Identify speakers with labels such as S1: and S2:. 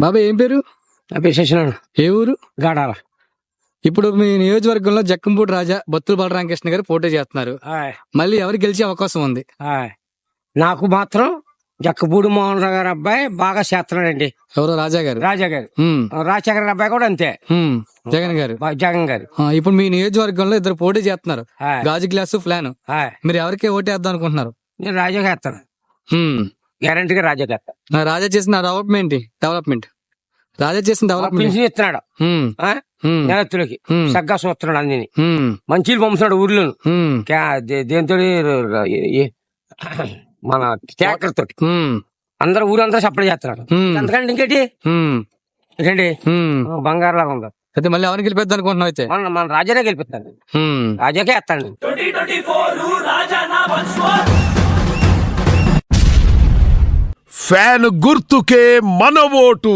S1: బాబాయ్ ఏం పేరు?
S2: విశేషణ
S1: ఏ ఊరు?
S2: గాడాల.
S1: ఇప్పుడు మీ నియోజకవర్గంలో జక్కంపూడి రాజా బత్తుల బలరామకృష్ణ గారు పోటీ చేస్తున్నారు. మళ్ళీ ఎవరు గెలిచే అవకాశం ఉంది.
S2: నాకు మాత్రం జక్కపూడి మోహన్ రావు గారి అబ్బాయి బాగా చేస్తున్నాడండి.
S1: ఎవరో? రాజా గారు?
S2: రాజా గారు. రాజశేఖర గారి అబ్బాయి కూడా అంతే.
S1: జగన్ గారు.
S2: జగన్ గారు.
S1: ఇప్పుడు మీ నియోజకవర్గంలో ఇద్దరు పోటీ చేస్తున్నారు. గాజు గ్లాసు ఫ్లాన్.
S2: ఆయ్.
S1: మీరు ఎవరికి ఓటేద్దాం అనుకుంటున్నారు?
S2: నేను వేస్తాను.
S1: ఉమ్,
S2: గ్యారంటీగా వేస్తాను
S1: ఆ, రాజా చేసిన డెవలప్మెంట్ డెవలప్మెంట్. రాజా చేసిన డెవలప్మెంట్.
S2: ఇస్తున్నాడు. నెలత్తులకి సగ్గా చూస్తున్నాడు అన్ని మంచిలు పంపుతున్నాడు దే- దేంతో మన ట్రాక్టర్ తోటి అందరూ ఊరందరూ సప్లై చేస్తున్నాడు
S1: ఉమ్,
S2: అంతకంటే ఇంకేటి? ఏంటండి. బంగారు లాగా ఉంది?
S1: అయితే మళ్ళీ ఎవరికి గెలిపేద్దాం అనుకుంటున్నావు అయితే?
S2: మన రాజానే గెలిపిస్తాను. రాజాకే వేస్తాను
S3: ఫ్యాన్ గుర్తుకే మన ఓటు